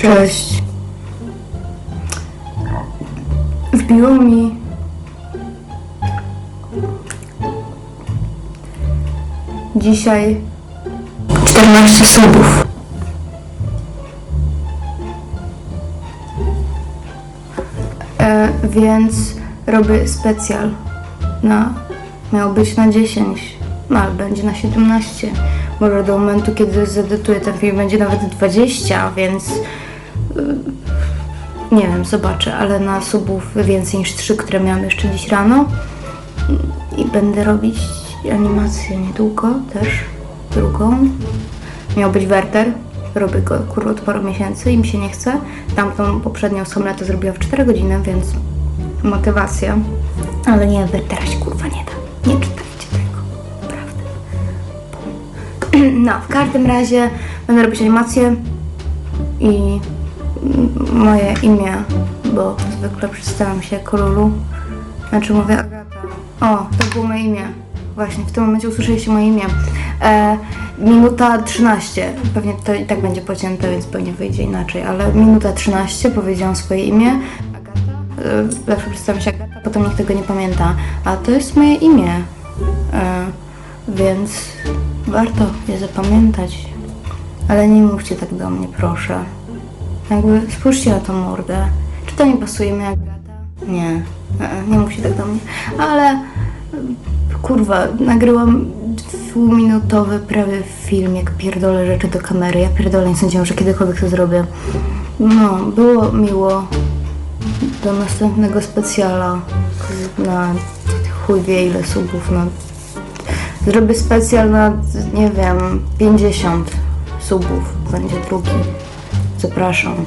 Cześć. Wbiło mi. Dzisiaj 14 subów. E, więc robię specjal na. Miał być na 10, no ale będzie na 17. Może do momentu, kiedy zedytuję ten film, będzie nawet 20, więc nie wiem, zobaczę, ale na subów więcej niż 3, które miałam jeszcze dziś rano. I będę robić animację niedługo też, drugą. Miał być Werter, robię go kurwa od paru miesięcy i mi się nie chce. Tamtą poprzednią somnetę zrobiłam w 4 godziny, więc motywacja. Ale nie, Wertera się kurwa nie da. Nie czytajcie tego, naprawdę. No, w każdym razie będę robić animację i moje imię, bo zwykle przedstawiam się Lulu. Znaczy mówię Agata. O, to było moje imię. Właśnie, w tym momencie usłyszeliście moje imię. E, minuta 13. Pewnie to i tak będzie pocięte, więc pewnie wyjdzie inaczej, ale minuta 13 powiedziałam swoje imię. Agata. E, zawsze przedstawiam się Agata, potem nikt tego nie pamięta. A to jest moje imię. E, więc warto je zapamiętać. Ale nie mówcie tak do mnie, proszę. Jakby spójrzcie na tą mordę. Czy to mi jak gada? Nie, e, nie musi tak do mnie. Ale e, kurwa, nagrałam dwuminutowy prawie film, jak pierdolę rzeczy do kamery. Ja pierdolę, nie sądziłam, że kiedykolwiek to zrobię. No, było miło. Do następnego specjala na chuj wie ile subów, na Zrobię specjal na, nie wiem, 50 subów. Będzie drugi. Запрашивам.